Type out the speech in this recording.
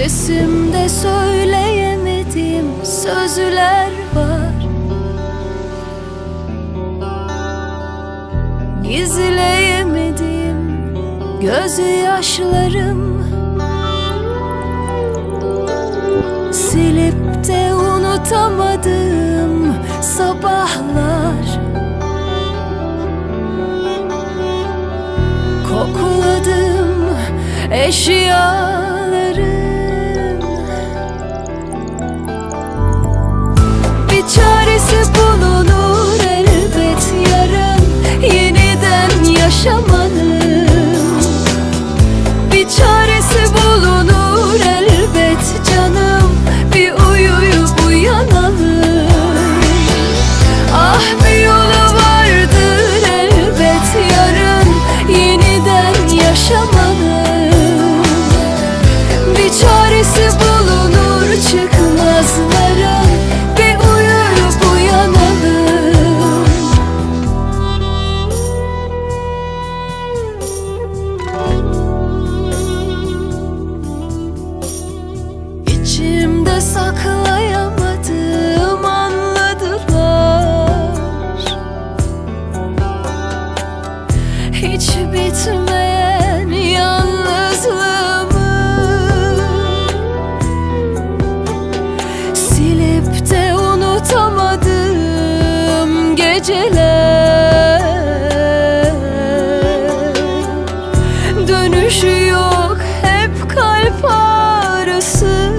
Sesimde söyleyemediğim sözler var. Gizleyemediğim gözyaşlarım Silip de unutamadığım sabahlar. Kokladığım eşyalar. dönüşü yok hep kalp ağrısı.